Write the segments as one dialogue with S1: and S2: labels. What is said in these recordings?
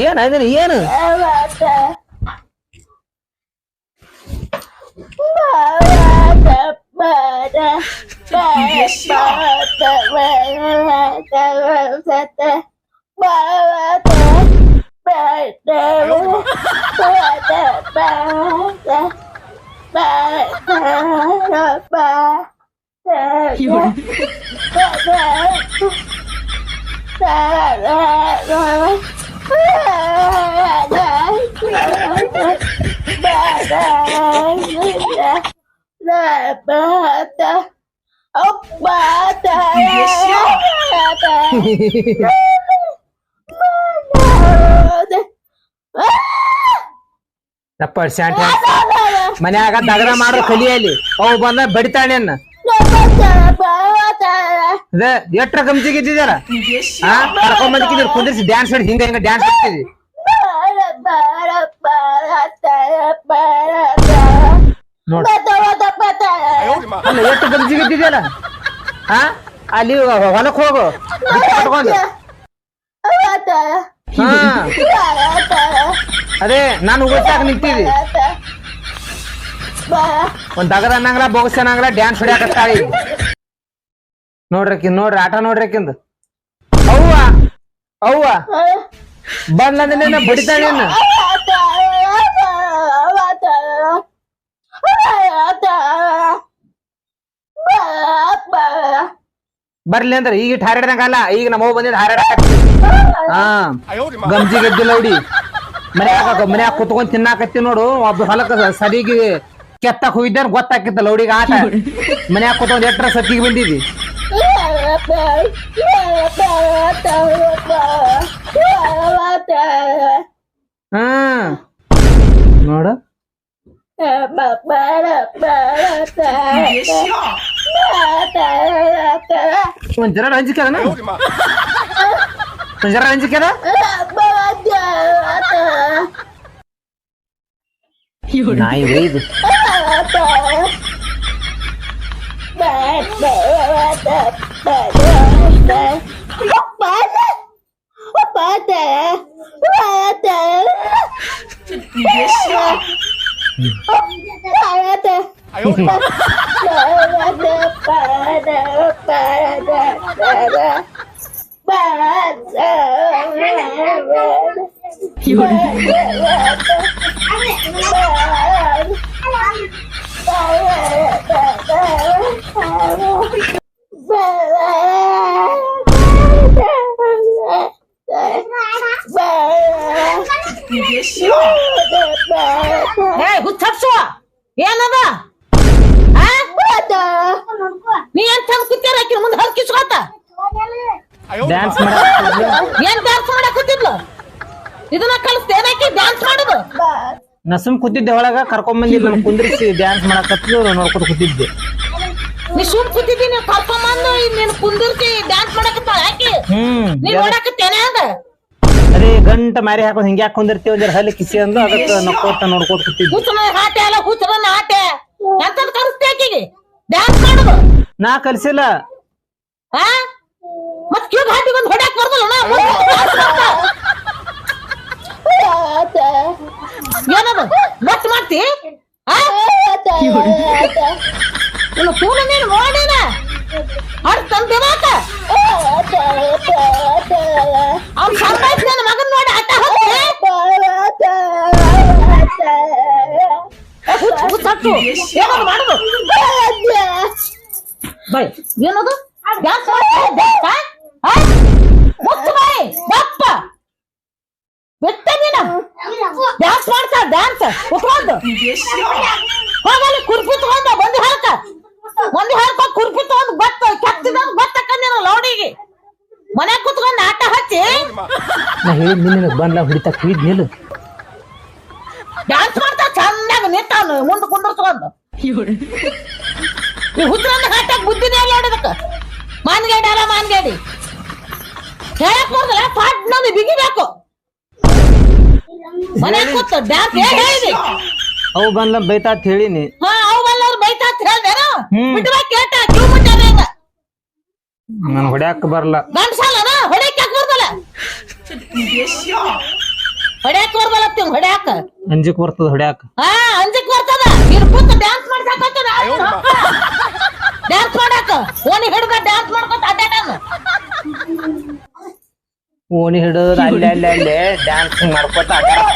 S1: ಏನ್ ಅದನ್ನ ಏನು The percentage. ಮನ್ಯಾಗ ದಗದ ಮಾಡ್ರ ಕಲಿಯಲ್ಲಿ. ಅವು ಬಂದ ಬಡಿತಾಣೆನ್ನ ಅದ ಎಟ್ರ ಗಮ್ಜಿಗೆ ಇದ್ದಿದಾರ ಕರ್ಕೊಂಡ್ ಬಂದಿದ್ದೀರಿ ಕುಂದಿರ್ಸಿ ಡ್ಯಾನ್ಸ್ ಮಾಡಿ ಹಿಂಗ ಹಿಂಗ ಡ್ಯಾನ್ಸ್ ಮಾಡ್ತಿದ್ವಿ ನೋಡ್. ಅಲ್ಲ ಎಷ್ಟು ಗಮ್ಜಿಗೆ ಇದ್ದಿದ್ಯಲ್ಲ ಹಾ ಅಲ್ಲಿ ಹೊಲಕ್ ಹೋಗು. ಕಟ್ಕೊಂಡು. ಹಾ. ಅದೇ ನಾನು ಗೊತ್ತಾಗ ನಿಂತಿದ್ದಿ. ಒಂದ್ ದಗದ ಅನ್ನಂಗ್ಲ ಬೋಗಸ್ ಅನ್ನಂಗ್ಲ ಡ್ಯಾನ್ಸ್ ಹೊಡ್ಯಾಕತ್ತಾಳಿ ನೋಡ್ರಕಿ ನೋಡ್ರಿ, ಆಟ ನೋಡ್ರಕಿಂದ. ಅವ್ವ ಅವ್ವ. ಬಂದ್ಲಂದ್ರೆ ಬಡಿತಾಳೆ ಬರ್ಲಿ ಅಂದ್ರೆ ಈಗ ಹಾರಾಡ್ದಂಗಲ್ಲ ಈಗ ನಮ್ಮ ಅವ್ವ ಬಂದಿದ್ದು ಹಾರಾಡ ಹಾ ಗಂಜಿ ಗೆದ್ದಿಲ್ಲ ನೋಡಿ ಮನ್ಯಾಗ ಮನ್ಯಾಗ ಕುತ್ಕೊಂಡ್ ತಿನ್ನಾಕತ್ತಿ ನೋಡು, ಒಬ್ಬ ಹೊಲಕ್ಕ ಸರಿಗೆ ಕೆತ್ತಕ್ ಹೋಗಿದ್ದಾರ ಗೊತ್ತಾಕಿತ್ತಲ್ಲ ಹುಡಿಗ ಆಟ. ಮನ್ಯಾಗ ಕುತ್ಕೊಂಡ್ ಎಟ್ರ ಸತ್ತಿಗೆ ಬಂದಿದಿ ಹಾ. ನೋಡ. ಒಂದ್ ಜರ ಹಂಚಿಕೆ ಅದನ? ನಾಯಿ 你别笑。哎呦
S2: 我的妈！有人。ಹುಚ್ಚಪ್ಸು ಏನದ? ನೀ ಏನ್ ತಂದ್ ಕೂತ್ಯಾರ ಆಕಿನ ಮುಂದೆ ಹಲ್ ಕಿಸ್ಕೊತ?
S1: ಡ್ಯಾನ್ಸ್ ಮಾಡ.
S2: ಏನ್ ಡ್ಯಾನ್ಸ್ ಮಾಡಕ್ ಕೂತಿದ್ಲು? ಇದನ್ನ ಕಲಿಸ್ತೇನೆ ಆಕಿ? ಡ್ಯಾನ್ಸ್ ಮಾಡುದು?
S1: ನಾ ಸುಮ್ ಕೂತಿದ್ದೆ ಒಳಗ ಕರ್ಕೊಂಡ್ ಬಂದಿ ನಾನು ಕುಂದ್ರಿಸಿ ಡ್ಯಾನ್ಸ್ ಮಾಡಕತ್ತಿದ್ರು ನೋಡ್ಕೊಂಡು ಕೂತಿದ್ದೆ.
S2: ನೀ ಸುಮ್ ಕೂತಿದ್ದೀನಿ ಕರ್ಕೊಂಬಂದು ನೀನ್ ಕುಂದಿರ್ತಿ ಡ್ಯಾನ್ಸ್ ಮಾಡಕತ್ತಾಳ ಆಕಿ
S1: ಹ್ಮ್
S2: ನೀ ನೋಡಕತ್ತೇನೆ ಅದ?
S1: ಅದೇ ಗಂಟ ಮಾರಿ ಹಾಕೊಂಡ್ ಹಿಂಗ್ಯಾಕ್ ಯಾಕೆ ಕುಂದಿರ್ತೀವಿ ಅಂದ್ರೆ ಹಲ್ಲಿ ಕಿಸಿ ಅಂದು ಅದಕ್ಕೆ ನಕ್ಕೋತ ನೋಡ್ಕೋತ ಕೂತಿದ್ದೆ.
S2: ಹುಚ್ಚನ ಆಟೆ ಅಲ್ಲ ಹುಚ್ಚನ ಆಟೆ ಎಂತದ್ ಕಲಿಸ್ತೆ ಆಕಿಗೆ? ಡ್ಯಾನ್ಸ್ ಮಾಡುದು?
S1: ನಾ ಕಲ್ಸಿಲ್ಲ.
S2: ಆ? ಮತ್ ಕ್ಯೂ ಹಾಟಿ ಬಂದು ಹೊಡ್ಯಾಕ್ ಬರ್ದಲ್ಲ ನಾ. ಏನದು? ಮತ್ ಮಾಡ್ತಿ ಪೂನ ನೀನು ಮಾಡೋಣ ಅಡ್ ತಂದೇನಾತ ಅವ್ನು ಸಂಭಾಯ್ತು ನನ್ನ ಮಗನ್ ನೋಡಿ ಆಟ ಹುಚ್ಚು ಏನದು ಮಾಡುದು? ಬೈ ಏನದು? ಯಾಕೆ ಮುಚ್ಚು ಬಾಯಿ ಬಪ್ಪ ಬಿಟ್ಟ ನೀನು ಡ್ಯಾನ್ಸ್ ಮಾಡ್ತಾ ಡ್ಯಾನ್ಸ್ ಕುತ್ಕೊಂಡು. ಹೋಗಲ್ಲಿ ಕುರ್ಪಿ ತಗೊಂಡ ಬಂದು ಹಾಕ. ಒಂದು ಹಾಕ ಕುರ್ಪಿ ತಗೊಂಡ್ ಬತ್ತ. ಕೆತ್ತಿದ ಬತ್ತಕ್ಕ ನೀನು ಲೌಡಿಗೆ. ಮನೆ ಕುತ್ಕೊಂಡ್ ಆಟ ಹಚ್ಚಿ.
S1: ನಾ ಹೇಳಿ ನಿನ್ನ ಬಂದ ಹಿಡಿತಾ ನಿಲ್ಲು
S2: ಡ್ಯಾನ್ಸ್ ಮಾಡ್ತಾ ಚೆನ್ನಾಗಿ ನಿಂತಾನು ಮುಂದೆ ಕುಂದರ್ಸ್ಕೊಂಡು. ಈ ಹುದ್ರನ್ನ ಹಾಟಕ್ ಬುದ್ಧಿನೇ ಇಲ್ಲ ನೋಡಿದಕ್ಕ ಮಾನ್ಗೇಡಿ ಅಲ್ಲ ಮಾನ್ಗೇಡಿ. ಹೇಳಕ್ ಬರ್ದಲ್ಲ ಪಾಟ್ ಬಿಗಿಬೇಕು. ಮನೆ ಕೂತು ಡ್ಯಾನ್ಸ್ ಹೇಳಿ ಹೇಳಿದಿ?
S1: ಅವು ಬಂದ ಬೈತಾ ಅಂತ ಹೇಳಿನಿ
S2: ಹಾ ಅವು ಎಲ್ಲರೂ ಬೈತಾ ಅಂತ ಹೇಳ್ದೇನು?
S1: ಹ್ಮ್.
S2: ಬಿಟ್ಬೇಕು ಕೇಟ ಕ್ಯೂ ಹಂಗ
S1: ನನ್ ಹೊಡ್ಯಾಕ ಬರಲ್ಲ
S2: ಗಂಡ್ಸಲ್ಲನ? ಹೊಡ್ಯಾಕ ಯಾಕೆ ಬರ್ದಲ್ಲ? ಹೊಡ್ಯಾಕ ಬರ್ದಲ್ಲ ತಿಂಗ್ ಹೊಡ್ಯಾಕ.
S1: ಅಂಜಿಕ್ ಬರ್ತದ ಹೊಡ್ಯಾಕ.
S2: ಹಾ ಅಂಜಕ್ ಬರ್ತದ. ಇರ್ ಕೂತ್ ಡ್ಯಾನ್ಸ್ ಮಾಡ್ಸಕತ್ತದ. ಡ್ಯಾನ್ಸ್ ಮಾಡಾಕ. ಓಣಿ ಹಿಡ್ದ ಡ್ಯಾನ್ಸ್ ಮಾಡ್ಕೊತ ಅಡ್ಡಾಡನ
S1: ಓಣಿ ಹಿಡಿದ್ ಅಲ್ಲೇ ಅಲ್ಲೇ ಅಲ್ಲೇ ಡ್ಯಾನ್ಸ್ ಮಾಡ್ಕೊತ ಅಡ್ಯಾಡ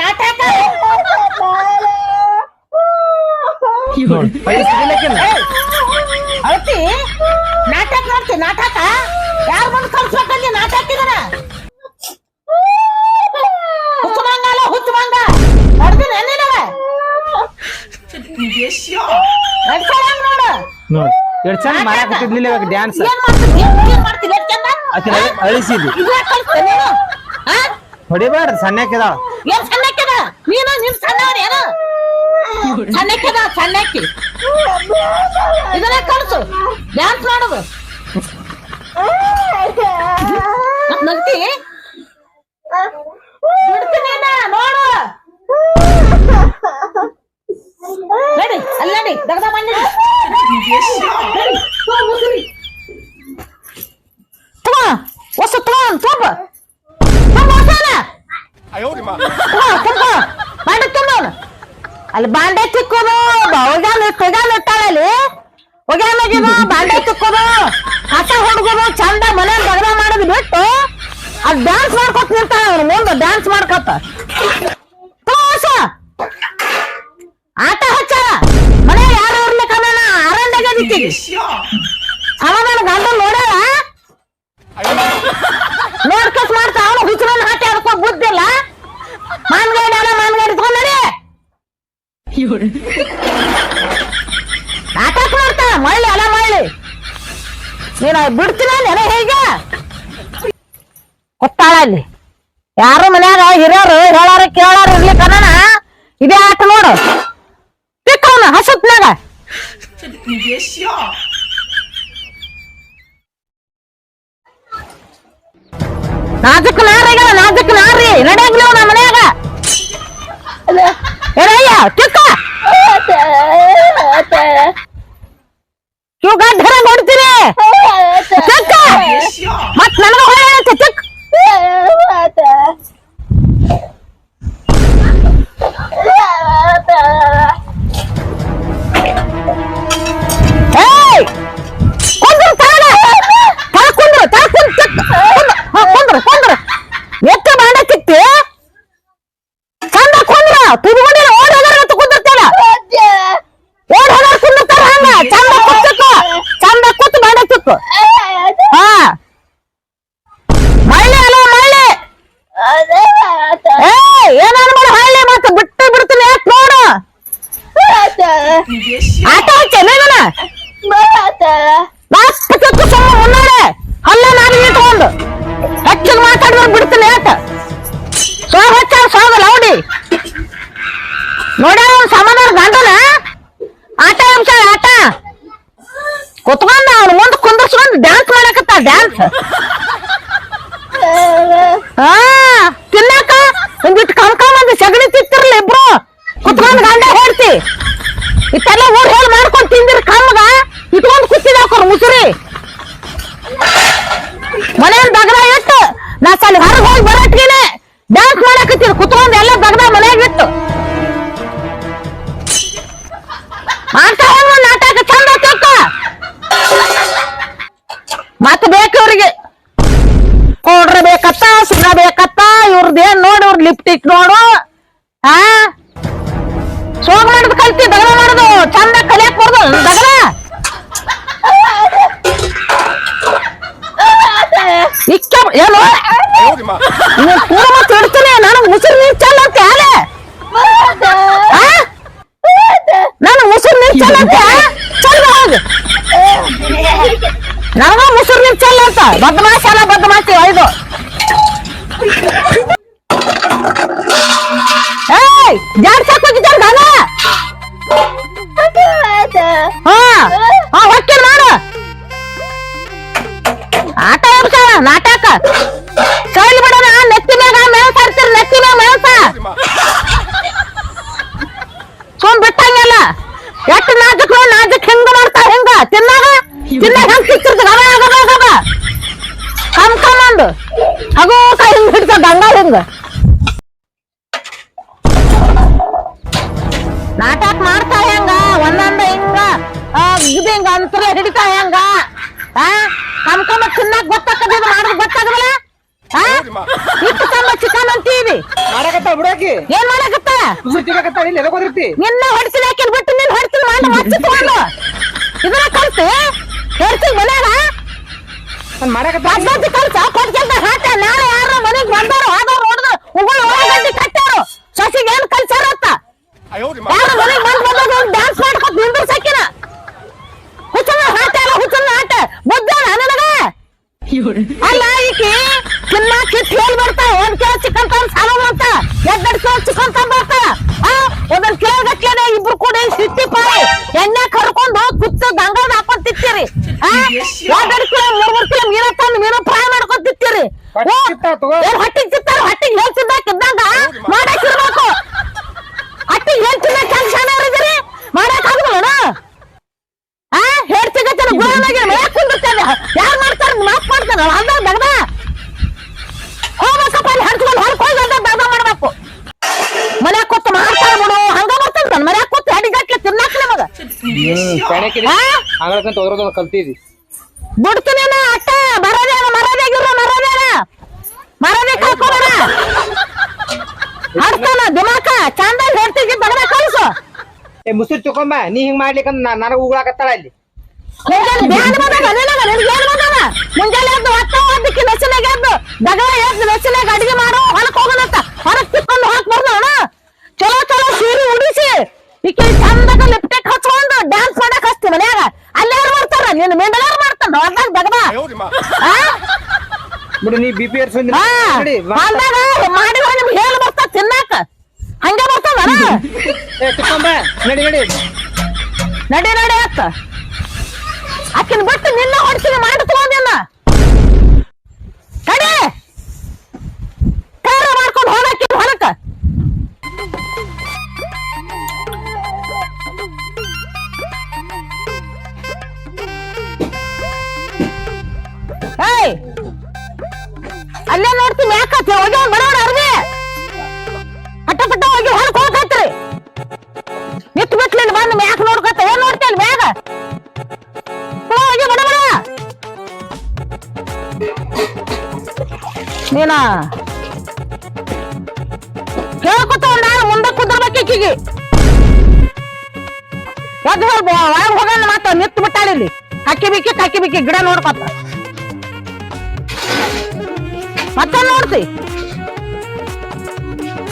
S2: ನಾಟಕ. ಅಳ್ತಿ ನಾಟಕ ನೋಡ್ತಿ ನಾಟಕ? ಯಾರ ಬಂದು ಕಲ್ಸ್ಬೇಕಂದಿ ನಾಟಕ ಇದನ ಹುಚ್ಚಮಂಗ ಅಲ್ಲ ಹುಚ್ಚಮಂಗ ಹೊಡ್ದಿನ ನಿನಗ ನಡ್ಸೋಳಂಗ್ ನೋಡು.
S1: ನೋಡಿ ಎರಡು ಚಂದ ಮಾಡಾಕತ್ತಿದ್ಲಿಲ್ಲ ಇವಾಗ ಡ್ಯಾನ್ಸ್
S2: ಏನ್ ಮಾಡ್ತೀನಿ ಏನ್ ಮಾಡ್ತೀನಿ ಎಷ್ಟ್ ಚಂದ
S1: ಆಕಿನ ಅಳಿಸಿದಿ
S2: ಇದೇ ಕಲ್ಸ್ತೆ ನೀನು? ಹಾ
S1: ಹೊಡಿಬಾರ್ದು ಸಣ್ಣಕ್ಕಿದಾವ.
S2: ಏನ್ ಸಣ್ಣಕ್ಕಿದ ನೀನು ನಿನ್ ಸಣ್ಣವ್ರ ಏನ? ಸಣ್ಣಕ್ಕಿದ, ಸಣ್ಣಕ್ಕಿ. ಇದನ್ನ ಕಳ್ಸು. ಡ್ಯಾನ್ಸ್ ಮಾಡೋದು. ನಗ್ತಿ? ನೋಡು. ನಡಿ, ಅಲ್ಲ ನಡಿ. ದಗದ ಮಂಡಿ ತಗೋ, ಹೊಸ ತುಂಬ ತುಂಬ ಹೊಸನ. ಬಾಂಡೆ ತುಂಬೋನು ಅಲ್ಲಿ ಬಾಂಡೆ ಚಿಕ್ಕೋದು. ಒಗ್ಯಾನ ಒಗ್ಯಾನ ಇಟ್ಟಾಳಲ್ಲಿ ಒಗ್ಯಾನಾಗಿದು ಬಾಂಡೆ ಚಿಕ್ಕೋದು. ಕಸ ಹೊಡ್ಗೋದು ಚಂದ ಮನೆ ಬಗದ ಮಾಡೋದು ಬಿಟ್ಟು ಅದ್ ಡ್ಯಾನ್ಸ್ ಮಾಡ್ಕೊತ ನಿಂತಾಳ ಅವ್ರ ಮುಂದೆ ಡ್ಯಾನ್ಸ್ ಮಾಡ್ಕೊತ. ತಗೋ ಹೊಸ ಆಟ ಹಚ್ಚ. ಮನೆ ಯಾರು ಇರ್ಲಿಕ್ಕ ಅರಂಡಾಗ ದಿಕ್ಕಿಗೆ ಸಮಾಧಾನ ಗಂಡ ನೋಡ್ಯಾಳ? ನೋಡ್ಕಸ್ ಮಾಡ್ತಾ ಅವನು ಹುಚ್ಚರನ್ನ ಹಾಕಿ ಅದಕ್ಕೋ ಬುದ್ಧಿಲ್ಲ. ಮಾನ್ಗಾಡಿ ಅಲ್ಲ ಮಾನ್ಗಾಡಿ ತಗೊಂಡ್ ನಡಿ ನಾಟಕ ಮಾಡ್ತಾ ಮಳ್ಳಿ ಅಲ್ಲ ಮಳ್ಳಿ. ನೀನು ಬಿಡ್ತೀನ ನೆನ ಹೇಗೆ? ಗೊತ್ತಾಳ ಅಲ್ಲಿ. ಯಾರು ಮನ್ಯಾಗ ಹಿರಿಯರು ಹೇಳಾರ ಕೇಳಾರ ಇರ್ಲಿ ಇರ್ಲಿಕ್ಕ ಇದೇ ಆಟ ನೋಡು. ತಿಕ್ಕವನ ಹಸತ್ನಾಗ. ನಾಜಕ್ ನಾರಿಗಳ ನಾಜಕ್ ನಾರಿ ನಡೆಯಂಗಿಲ್ಲ ನಮ್ಮ ಮನ್ಯಾಗ ಏನಯ್ಯ ತಿಕ್ಕ ತಿಕ್ಕು ಹಾ. ಮಳ್ಳಿ ಅಲ್ಲ ಮಳ್ಳಿ. ಏ ಏನ್ ಅನ್ಬೇಡ ಹಳ್ಳಿ ಮತ್ತೆ ಬಿಟ್ಟು ಬಿಡ್ತೀನಿ, ಯಾಕೆ ನೋಡು. ಆಟ ಹಚ್ಚ ನೀನ ನಾಲ್ಕು ಚಕ್ಕು ಸಮ ಮುನ್ನಡೆ. ಅಲ್ಲ ನಾನು ಇಟ್ಕೊಂಡು ಹೆಚ್ಚಿನ ಮಾತಾಡಿದ್ರೆ ಬಿಡ್ತೀನಿ ಆಟ ಸೋಗ ಹಚ್ಚ ಸೋಗ ಲೌಡಿ. ನೋಡ್ಯಾವ ಸಾಮಾನ್ಯ ಗಂಡನ. ಆಟ ನನಗ್ ಮುಸುರು ನೀರ್ ಚಲ್ಲ ಅಂತ. ಬದ್ಮಾಶಿ ಅಲ್ಲ ಬದ್ಮಾಶಿ ಐದು. ಏಯ್ ಜಾಡ್ಸಕ್ ಎಷ್ಟು ನಾಜುಕ್ ನಾಜಕ್ ಹೆಂಗ ಮಾಡ್ತಾರ ಹೆಂಗ? ತಿನ್ನಾಗ? ತಿನ್ನಾಗ ಹೆಂಗ್ ಸಿಕ್ತಿರ್ತ ಗಬ ಗಬ ಗಬ ಕಮ್ ಕಮ್ ಅಂದು. ಹಗೋ ಕೈ ಹಿಂಗ್ ಹಿಡ್ತ ಗಂಗಾ ಹಿಂಗ. ನಾಟಕ ಮಾಡ್ತಾ ಹೆಂಗ? ಒಂದೊಂದ ಹಿಂಗ. ಇದು ಹಿಂಗ ಅಂತರ ಹಿಡಿತಾ ಹೆಂಗ? ಆ ಕಮ್ ಕಮ್ಮ ತಿನ್ನಾಕ ಗೊತ್ತಾಕದ ಮಾಡೋದು ಗೊತ್ತಾಗಲ್ಲ ಹಾ ಇಟ್ಟು ಕಮ್ಮ ಚಿಕನ್ ಅಂತೀವಿ. ಏನ್ ಮಾಡಕತ್ತ
S1: ಮುಚ್ಚಿಕತ್ತ ಇಲ್ಲಿ ಎದಕ್ ಹೋದಿರ್ತಿ
S2: ನಿನ್ನ ಹಾಕಿಲ್ ಬಿಟ್ಟು ನಿನ್ನ ಇದನ್ನ ಬಂದಾರು ಏನ್ ಕಲ್ಸಾರತ್ತ ಯಾರು ಮನೆಗ್ ಬಂದ್ ಬಂದಾಗ ಡ್ಯಾನ್ಸ್ ಮಾಡ್ಕೊತ ಅಲ್ಲ ಹುಚ್ಚನ ಹಾಟ ಬುದ್ಧ ನನಗ? ಅಲ್ಲ
S1: ತಗೋ.
S2: ಏನ್ ಹೊಟ್ಟಿಗೆ ಚಿತ್ತಾರ ಹೊಟ್ಟಿಗೆ ಹೇಳ್ತಿದ್ದಾಗ ಇದ್ದಂಗ? ಮಾಡಾಕಿರ್ಬೇಕು ಹೊಟ್ಟಿಗೆ ಹೇಳ್ತಿದ್ದ ಟೆನ್ಷನ್ ಇರಿದಿರಿ ಮಾಡಕ್ ಆಗುದಿಲ್ಲ ಆ ಹೇಳ್ತಿಗತ್ತನ ಗೋಳನಾಗಿ ಮಯಾಕ್ ಕುಂದಿರ್ತಾನೆ ಯಾರು ಮಾಡ್ತಾರ? ಮಾಪ್ ಮಾಡ್ತಾರ ಅಲ್ಲ ದಗದ. ಹೋಗ್ಬೇಕಪ್ಪ ಅಲ್ಲಿ ಹಡ್ಕೊಂಡು ಹೊರಗೆ ಹೋಗಿ ಅಂತ ದಗದ ಮಾಡ್ಬೇಕು. ಮನ್ಯಾಗ ಕೂತ್ ಮಾಡ್ತಾರ ಬಿಡು ಹಂಗ ಬರ್ತಾನ ನನ್ ಮನ್ಯಾಗ ಕೂತ್ ಅಡಿಗಟ್ಲೆ ತಿನ್ನಾಕ ನಮಗ?
S1: ಅಂಗಳಕ್ಕಂತ ಹೋದ್ರದ
S2: ಬಿಡ್ತೀನೇನ ಅಟ್ಟ. ಬರೋದೇ ಮರೋದೇ ಮರದೇನ ಮರದೇ ಕಳ್ಕೊಳ ಆಡ್ತಾನ ದಿಮಾಕ ಚಂದ ಹೇಳ್ತಿದ್ದಿ ಬಡದ ಕಳ್ಸು.
S1: ಏ ಮುಸುರ್ ತಕೊಂಬ ನೀ ಹಿಂಗ್ ಮಾಡ್ಲಿಕ್ಕಂತ ನಾ- ನನಗ ಉಗುಳಾಕತ್ತಾಳ ಅಲ್ಲಿ.
S2: ಮುಂಜಾನೆ ಎದ್ದು ಹೊತ್ತ ಓದಕ್ಕೆ ನೆಸನಾಗ ಎದ್ದು ದಗದ ಎದ್ದು ನೆಸನಾಗ ಅಡಿಗೆ ಮಾಡು ಹೊಲಕ್ ಹೋಗೋಣಂತ ಹೊರಗ್ ತಿಕ್ಕೊಂಡು ಹಾಕ್ ಬರ್ದವಣ ಚಲೋ ಚಲೋ ಸೀರೆ ಉಡಿಸಿ ಈಕೆ ಚಂದಾಗ ಲಿಪ್ಟೆಕ್ ಹಚ್ಕೊಂಡು ಡ್ಯಾನ್ಸ್ ಮಾಡಕ್ ಹಚ್ತಿ ಮನ್ಯಾಗ. ಅಲ್ಲೇ ಯಾರು ಮಾಡ್ತಾರ? ನಿನ್ನ ಮೆಂಡಲಾರು ಮಾಡ್ತಾನ ಹೊರದಾಗ ದಗದ?
S1: ಬಿಡು ನೀ ಬಿ ಪಿ.
S2: ಹೊಲ್ದಾಗ ಮಾಡಿದ್ರೆ ನಿಮ್ಗೆ ಹೇಳಿ ಬರ್ತಾವ ತಿನ್ನಾಕ. ಹಂಗೇ ಬರ್ತಾವ
S1: ನಡಿ ನಡಿ.
S2: ನಡಿ ನಡಿ ಅತ್ತ ಆಕಿನ ಬಿಟ್ಟು ನಿನ್ನ ಹೊಡ್ತೀನಿ ಮಾಡಿ ತಗೊಂಡಿನ ಕಡೆ ಕಾರ ಮಾಡ್ಕೊಂಡು ಹೋಗಕ್ಕೆ ಹೊಲಕ್ಕ. ಅಲ್ಲೇ ನೋಡ್ತೀನಿ ಯಾಕತ್ತೆ ಹೋಗಿ ಬರೋಣ, ಅರ್ವಿ. ಪಟ್ಟ ಪಟ್ಟ ಹೋಗಿ ಹೊಲಕ್ಕೆ ಹೋಗತ್ರಿ ನಿತ್ ಬಿಟ್ಲಿಲ್ಲ ಬಂದು ಮ್ಯಾಕ್ ನೋಡ್ಕೊತ ಏನ್ ನೋಡ್ತೇನೆ ಬೇಗ ಹೋಗಿ ಬಡ ಬಡ. ನೀನ? ಕೇಳ್ಕೊತ ನಾನು ಮುಂದೆ ಕುದ್ರಬೇಕು ಈಕಿಗೆ. ಹೇಳ್ಬೋ, ಒಳಗೆ ಹೋಗೋಣ ಮಾತ ನಿತ್ ಬಿಟ್ಟಾಳಿಲ್ಲಿ ಹಕ್ಕಿ ಬಿಕ್ಕಿ, ಕಕ್ಕಿ ಬಿಕ್ಕಿ ಗಿಡ ನೋಡ್ಕೊತ. ಮತ್ತೆ ನೋಡ್ತಿ?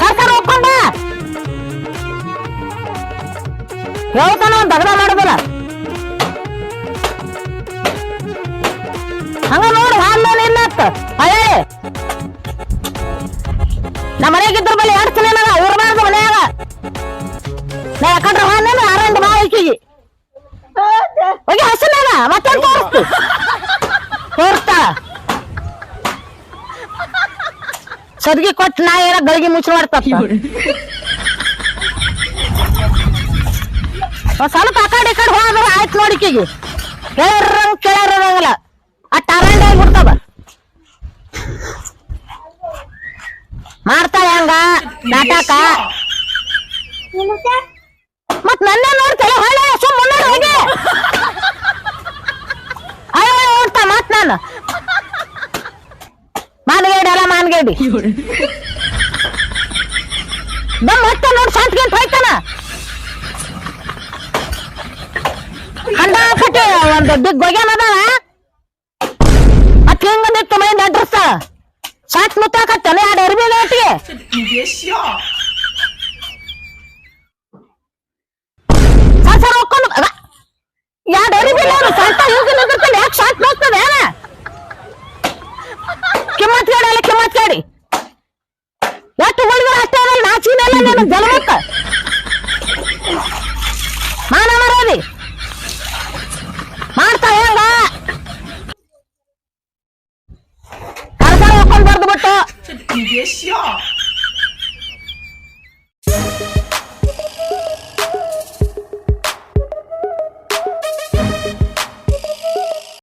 S2: ಸರ್ಕಾರ ಒಪ್ಕೊಂಡ? ಹೇಳ್ತಾನ ದಗದ ಮಾಡುದಿಲ್ಲ. ಹಂಗ ನೋಡು, ಹಾಲ್ ಇಲ್ಲ ಅಯ್ಯ ನಮ್ಮ ಮನೆಗಿದ್ರ ಬಳಿ ಎರಡು ಸಲ ನನಗ ಇರ್ಬಾರ್ದು ಮನ್ಯಾಗ? ನಾ ಯಾಕಂದ್ರೆ ಆರಂಡ್ ಬಾ ಈಕಿಗೆ ಹೋಗಿ ಹಸಿನಾಗ ಮತ್ತೆ ತೋರಿಸ್ತು ತೋರಿಸ್ತಾ? ಸದ್ಗಿ ಕೊಟ್ಟು ನಾ ಏನ ಗಳಿಗೆ ಮುಚ್ಚಿ ಮಾಡ್ತಪ್ಪ ಸ್ವಲ್ಪ ಆ ಕಡೆ ಈ ಕಡೆ ಹೋದ್ರೆ ಆಯ್ತು ನೋಡಿಕೆಗೆ ಕೇಳರಂಗ್ ಕೇಳರಂಗಿಲ್ಲ. ಆ ಟರಂಡ್ ಬಿಡ್ತಾವ. ಮಾಡ್ತಾಳೆ ಹಂಗ? ನಾಟಕ? ಮತ್ ನನ್ನ ನೋಡ್ತೇವೆ ಹೊಳೆ ಸುಮ್ಮನೆ ಹೋಗಿ. ಅಯ್ಯೋ ನೋಡ್ತಾ ಮತ್ ನಾನು. ಮಾನ್ಗೇಡಿ ಅಲ್ಲ ಮಾನ್ಗೇಡಿ ಬಮ್ಮ ಹತ್ತ ನೋಡಿ ಸಾತ್ಗೆಂಟ್ ಹೋಯ್ತಾನ. ಹಂಡ ಕಟ್ಟಿ ಒಂದು ದಿಗ್ ಗೊಗ್ಯಾನ ಅದಾನ. ಮತ್ತೆ ಹಿಂಗ ನಿತ್ತು ಮೈಂದ ಅಡ್ರಸ್ತ ಸಾತ್ ಮುತ್ತಾಕತ್ತಾನೆ ಎರಡು ಅರ್ಬಿ ಒಟ್ಟಿಗೆ. ಸಂಸಾರ ಹೋಗ್ಕೊಂಡು ಎರಡು ಅರಿಬಿಲ್ಲ ಸಾಂತ ಇವಾಗ ಯಾಕೆ